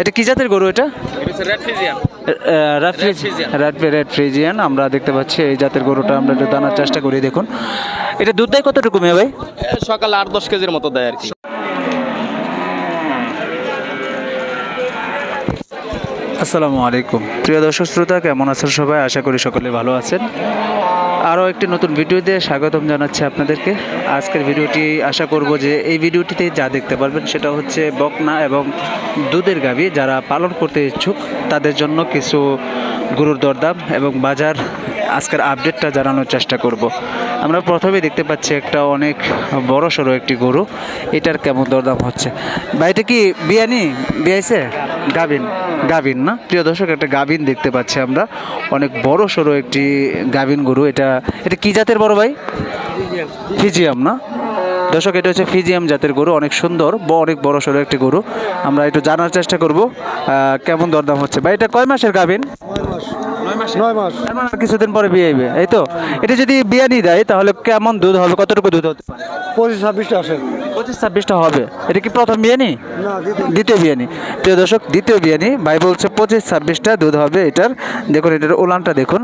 এটা কি জাতের গরু এটা? রেড ফ্রিজিয়ান আমরা দেখতে পাচ্ছি এই জাতের গরুটা আমরা একটু দানার চেষ্টা করি দেখুন। এটা দুধ দেয় কতটুকু মেয়ে ভাই? সকালে আট দশ কেজির মতো দেয় আর কি। আসসালামু আলাইকুম। প্রিয় দর্শক শ্রোতা কেমন আছেন সবাই? আশা করি সকলে ভালো আছেন। আরও একটি নতুন ভিডিও দিয়ে স্বাগতম জানাচ্ছি আপনাদেরকে। আজকের ভিডিওটি আশা করব যে এই ভিডিওটিতে যা দেখতে পারবেন সেটা হচ্ছে বকনা এবং দুধের গাভী যারা পালন করতে ইচ্ছুক, তাদের জন্য কিছু গরুর দরদাম এবং বাজার আজকের আপডেটটা জানানোর চেষ্টা করব। আমরা প্রথমে দেখতে পাচ্ছি একটা অনেক বড় সড়ো একটি গরু। এটার কেমন দরদাম হচ্ছে? বা এটা কি বিয়ানি? বিয়াইছে? গাভিন। গাভিন না? প্রিয় দর্শক, একটা গাভিন দেখতে পাচ্ছি আমরা। অনেক বড় সড়ো একটি গাভিন গরু। এটা এটা কি জাতের বড় ভাই? ফিজিয়াম না? দর্শক, এটা হচ্ছে ফিজিয়াম জাতের গরু। অনেক সুন্দর অনেক বড় সড়ো একটি গরু। আমরা একটু জানার চেষ্টা করব কেমন দরদাম হচ্ছে। বা এটা কয় মাসের নয় মাস। নয় মাস। মানে আর কিছুদিন পরে বিয়ে হইবে এই তো? এটা যদি বিয়ানি দেয় তাহলে কেমন দুধ হবে? কতটুকু দুধ হতে পারে? পঁচিশ ছাব্বিশটা আসে। পঁচিশ ছাব্বিশটা হবে। এটা কি প্রথম বিয়ানি দ্বিতীয়। বিয়ানি প্রিয় দর্শক দ্বিতীয় বিয়ানি ভাই বলছে পঁচিশ ছাব্বিশটা দুধ হবে এটার। দেখুন এটার উলানটা দেখুন।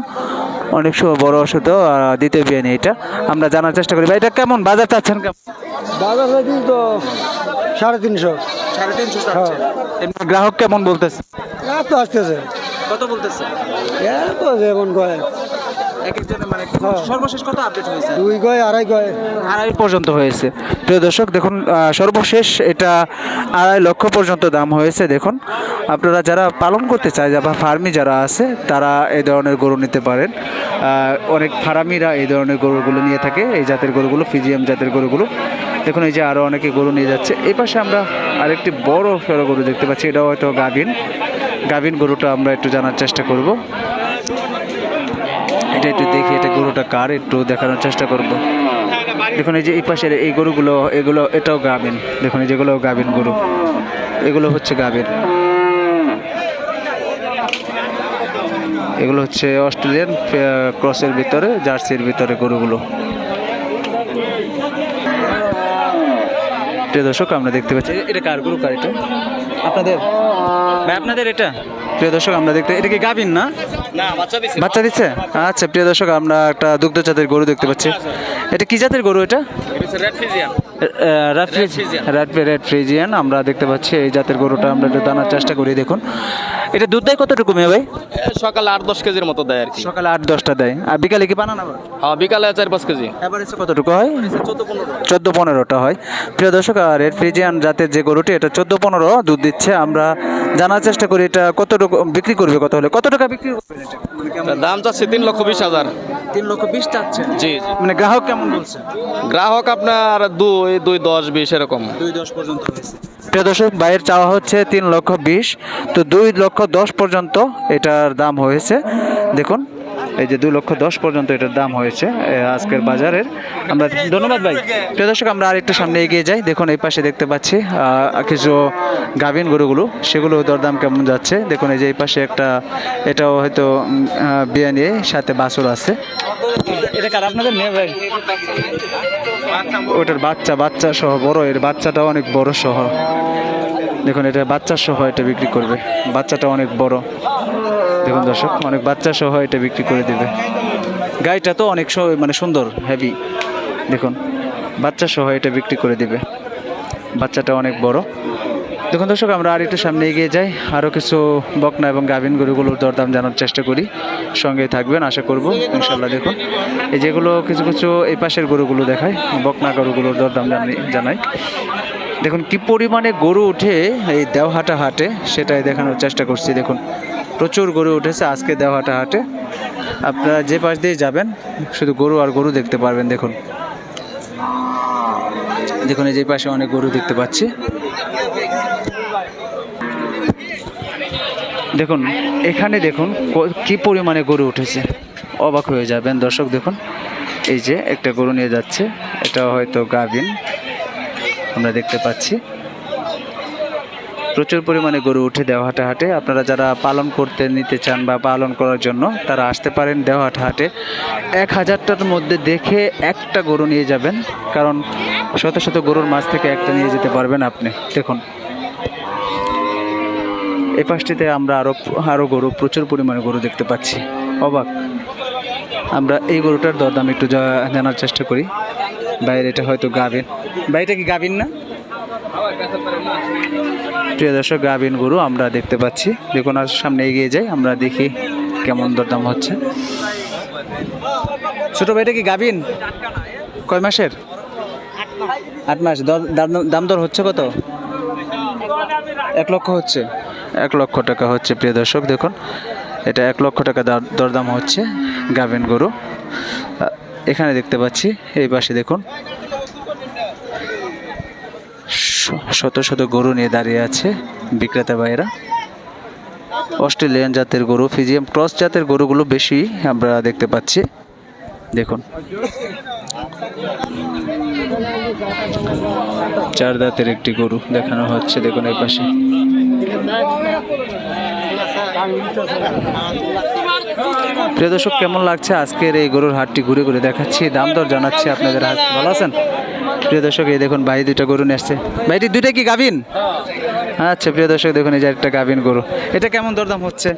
অনেক সময় বড় অসুখ দ্বিতীয় বিয়ানি এটা। আমরা জানার চেষ্টা করি। ভাই এটা কেমন? বাজার চাচ্ছেন কেমন? বাজার তো সাড়ে তিনশো। সাড়ে তিনশো হ্যাঁ। এমনি গ্রাহক কেমন বলতেছে? এত তো আসতেছে। কত বলতেছে? যেমন কয়। এক একজনের মানে হ্যাঁ। সর্বশেষ কত আপডেট হয়েছে? দুই আড়াই কয়। আড়াই পর্যন্ত হয়েছে। প্রিয় দর্শক দেখুন সর্বশেষ এটা আড়াই লক্ষ পর্যন্ত দাম হয়েছে দেখুন। আপনারা যারা পালন করতে চায় বা ফার্মি যারা আছে তারা এই ধরনের গরু নিতে পারেন। অনেক ফার্মিরা এই ধরনের গরুগুলো নিয়ে থাকে এই জাতের গরুগুলো ফিজিয়াম জাতের গরুগুলো। দেখুন এই যে আরও অনেকে গরু নিয়ে যাচ্ছে। এই পাশে আমরা আরেকটি বড় সড়ো গরু দেখতে পাচ্ছি এটাও হয়তো গাভিন। গাভিন গরুটা আমরা একটু জানার চেষ্টা করব। এটা একটু দেখি, এটা গরুটা কার, একটু দেখানোর চেষ্টা করব। দেখুন, এই যে এই পাশের এই গরুগুলো, এগুলো, এটাও গাভিন দেখুন যেগুলো গাভিন গরু। এগুলো হচ্ছে গাভিন এগুলো হচ্ছে অস্ট্রেলিয়ান ক্রসের ভিতরে, জার্সির ভিতরে গরুগুলো। প্রিয় দর্শক আমরা দেখতে পাচ্ছি এটা কার গরু কার এটা? আপনাদের? ভাই আপনাদের এটা? প্রিয় দর্শক আমরা দেখতে এটা কি গাভিন না? না বাচ্চা দিচ্ছে আচ্ছা প্রিয় দর্শক আমরা একটা দুগ্ধ জাতের গরু দেখতে পাচ্ছি। এটা কি জাতের গরু এটা? রেড ফ্রিজিয়ান আমরা দেখতে পাচ্ছি এই জাতের গরুটা আমরা একটু দানার চেষ্টা করি দেখুন। এটা দুধ দেয় কতটুকু মেয়ে ভাই? সকালে আট দশ কেজির মতো দেয় আর কি। সকালে আট দশটা দেয়। আর বিকালে কি বানান আবার হ্যাঁ বিকালে চার পাঁচ কেজি। এভারেজে কতটুকু হয়? চোদ্দ পনেরো চোদ্দ পনেরোটা হয়। প্রিয় দর্শক আর এর ফ্রিজিয়ান জাতের যে গরুটি এটা চোদ্দ পনেরো দুধ দিচ্ছে। আমরা জানার চেষ্টা করি এটা কতটুকু বিক্রি করবে কত হলে? কত টাকা বিক্রি করবে মানে দাম চাচ্ছে তিন লক্ষ বিশ হাজার। তিন লক্ষ বিশ চাচ্ছে? জি জি। মানে গ্রাহক কেমন বলছে? গ্রাহক আপনার দুই দুই দশ বিশ এরকম। দুই দশ পর্যন্ত হয়েছে। প্রিয় দর্শক বাইরের চাওয়া হচ্ছে তিন লক্ষ বিশ। তো দুই লক্ষ দশ পর্যন্ত এটার দাম হয়েছে। দেখুন, এই যে দু লক্ষ দশ পর্যন্ত এটার দাম হয়েছে আজকের বাজারের। আমরা ধন্যবাদ ভাই। প্রিয় দর্শক, আমরা আরেকটু সামনে এগিয়ে যাই। দেখুন, এই পাশে দেখতে পাচ্ছি কিছু গাভিন গরুগুলো। সেগুলো দরদাম কেমন যাচ্ছে? দেখুন, এই যে এই পাশে একটা, এটাও হয়তো বিয়ে নিয়ে সাথে বাছুর আছে। ওটার বাচ্চা বাচ্চা সহ বড়। এর বাচ্চাটা অনেক বড় সহ। দেখুন, এটা বাচ্চা সহ এটা বিক্রি করবে। বাচ্চাটা অনেক বড়। দেখুন দর্শক, অনেক বাচ্চা সহ এটা বিক্রি করে দেবে। গাইটা তো অনেক মানে সুন্দর হেভি দেখুন, বাচ্চা সহ এটা বিক্রি করে দেবে। বাচ্চাটা অনেক বড়। দেখুন দর্শক, আমরা আর একটু সামনে এগিয়ে যাই। আরও কিছু বকনা এবং গাভিন গরুগুলোর দরদাম জানার চেষ্টা করি। সঙ্গে থাকবেন, আশা করব ইনশাল্লাহ দেখুন। এই যেগুলো কিছু কিছু এই পাশের গরুগুলো দেখায়, বকনা গরুগুলোর দরদাম জানি জানাই। দেখুন, কি পরিমাণে গরু উঠে এই দেওহাটা হাটে, সেটাই দেখানোর চেষ্টা করছি। দেখুন, প্রচুর গরু উঠেছে আজকে দেওহাটা হাটে। আপনারা যে পাশ দিয়ে যাবেন, শুধু গরু আর গরু দেখতে পারবেন, দেখুন। দেখুন, এই যে পাশে অনেক গরু দেখতে পাচ্ছি। দেখুন, এখানে দেখুন, ক- পরিমাণে গরু উঠেছে। অবাক হয়ে যাবেন দর্শক, দেখুন। এই যে একটা গরু নিয়ে যাচ্ছে এটা হয়তো গাভিন। আমরা দেখতে পাচ্ছি। প্রচুর পরিমাণে গরু উঠে দেওয়াহাটা হাটে আপনারা যারা পালন করতে নিতে চান বা পালন করার জন্য, তারা আসতে পারেন দেওয়াহাটা হাটে এক হাজারটার মধ্যে দেখে একটা গরু নিয়ে যাবেন। কারণ শত শত গরুর মাছ থেকে একটা নিয়ে যেতে পারবেন আপনি। দেখুন। এই পাশটিতে আমরা আরও আরও গরু, প্রচুর পরিমাণে গরু দেখতে পাচ্ছি। অবাক। আমরা এই গরুটার দরদাম একটু জানার চেষ্টা করি। বাইরে এটা হয়তো গাবিন বাইরে কি গাবিন না? প্রিয় দর্শক গাবিন গরু আমরা দেখতে পাচ্ছি। দেখুন, আর সামনে এগিয়ে যাই, আমরা দেখি কেমন দরদাম হচ্ছে। ছোট ভাইটা কি গাবিন কয় মাসের? আট মাস। দাম- দর হচ্ছে কত? এক লক্ষ হচ্ছে। এক লক্ষ টাকা হচ্ছে, প্রিয় দর্শক, দেখুন। এটা এক লক্ষ টাকা দর- দরদাম হচ্ছে গাভিন গরু। এখানে দেখতে পাচ্ছি, এই পাশে দেখুন। শত শত গরু নিয়ে দাঁড়িয়ে আছে বিক্রেতা ভাইয়েরা। অস্ট্রেলিয়ান জাতের গরু, ফিজিয়াম ক্রস জাতের গরুগুলো বেশি আমরা দেখতে পাচ্ছি। দেখুন। চার দাঁতের একটি গরু দেখানো হচ্ছে, দেখুন এই পাশে। প্রিয় দর্শক কেমন লাগছে আজকের এই গরুর হাটটি? ঘুরে ঘুরে দেখাচ্ছি দাম দর জানাচ্ছি আপনাদের হাত। ভালো আছেন? প্রিয় দর্শক এই দেখুন ভাই দুইটা গরু নিয়ে আসছে। ভাইটি দুইটা কি গাভিন? আচ্ছা প্রিয় দর্শক দেখুন এই যে একটা গাভিন গরু। এটা কেমন দরদাম হচ্ছে?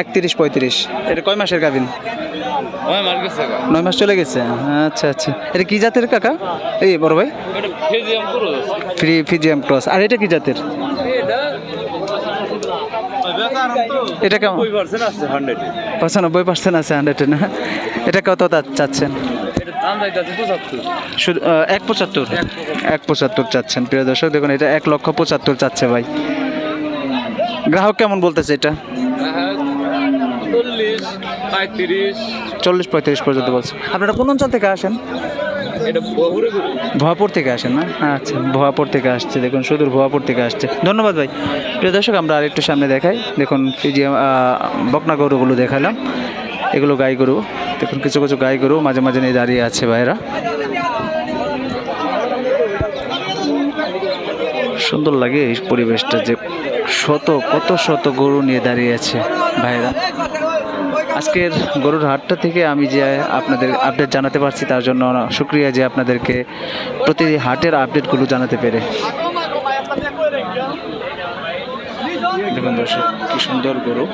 একত্রিশ পঁয়ত্রিশ। এটা কয় মাসের গাভিন? নয় মাস চলে গেছে? আচ্ছা আচ্ছা। এটা কি জাতের কাকা? এই বড় ভাই? Free ফিজিয়াম cross. আর এটা কি জাতের? এটা কেমন? পঁচানব্বই পার্সেন্ট আছে হান্ড্রেডে না? এটা কত চাচ্ছেন? এক পঁচাত্তর? এক পঁচাত্তর চাচ্ছেন প্রিয় দর্শক। দেখুন এটা এক লক্ষ পঁচাত্তর চাচ্ছে ভাই। গ্রাহক কেমন বলতেছে এটা? চল্লিশ পঁয়ত্রিশ পর্যন্ত বলছে। আপনারা কোন অঞ্চল থেকে আসেন? ভুয়াপুর থেকে আসেন না? আচ্ছা ভুয়াপুর থেকে আসছে। দেখুন, সুদূর ভুয়াপুর থেকে আসছে। ধন্যবাদ ভাই। প্রিয় দর্শক, আমরা আরেকটু সামনে দেখাই। দেখুন ফিজিয়াম বকনা গরুগুলো দেখালাম। এগুলো গাই গরু। দেখুন, কিছু কিছু গাই গরু মাঝে মাঝে নিয়ে দাঁড়িয়ে আছে ভাইরা। সুন্দর লাগে এই পরিবেশটা যে শত, কত শত গরু নিয়ে দাঁড়িয়ে আছে ভাইরা। আজকের গরুর হাটটা থেকে আমি যে আপনাদের আপডেট জানাতে পারছি, তার জন্য শুক্রিয়া যে আপনাদেরকে প্রতি হাটের আপডেটগুলো জানাতে পেরে। দেখুন দর্শক, কি সুন্দর গরু।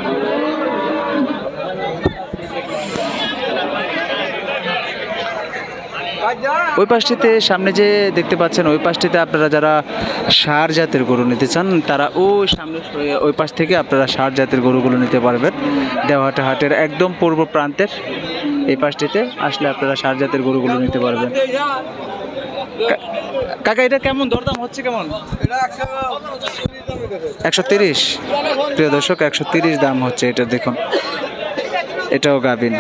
ওই পাশটিতে সামনে যে দেখতে পাচ্ছেন, ওই পাশটিতে আপনারা যারা সার জাতের গরু নিতে চান, তারা ওই সামনে ওই পাশ থেকে আপনারা সার জাতের গরুগুলো নিতে পারবেন। দেওয়াটা হাটের একদম পূর্ব প্রান্তের এই পাশটিতে আসলে আপনারা সার জাতের গরুগুলো নিতে পারবেন। কাকা, এটা কেমন? দরদাম হচ্ছে কেমন? একশো তিরিশ। প্রিয় দর্শক, একশো তিরিশ দাম হচ্ছে এটা, দেখুন। এটাও গাবিন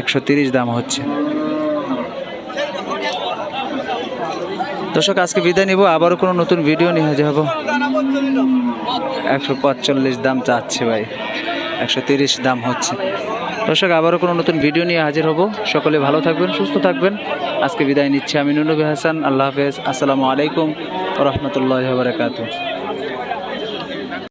একশো তিরিশ দাম হচ্ছে। দর্শক, আজকে বিদায় নিব। আবারও কোনো নতুন ভিডিও নিয়ে হাজির হব। একশো পাঁচচল্লিশ দাম চাচ্ছে ভাই। একশো তিরিশ দাম হচ্ছে। দর্শক, আবারও কোনো নতুন ভিডিও নিয়ে হাজির হব। সকলে ভালো থাকবেন, সুস্থ থাকবেন। আজকে বিদায় নিচ্ছি আমি নুনবী হাসান। আল্লাহ হাফেজ। আসসালামু আলাইকুম রহমতুল্লাহ বারকাতু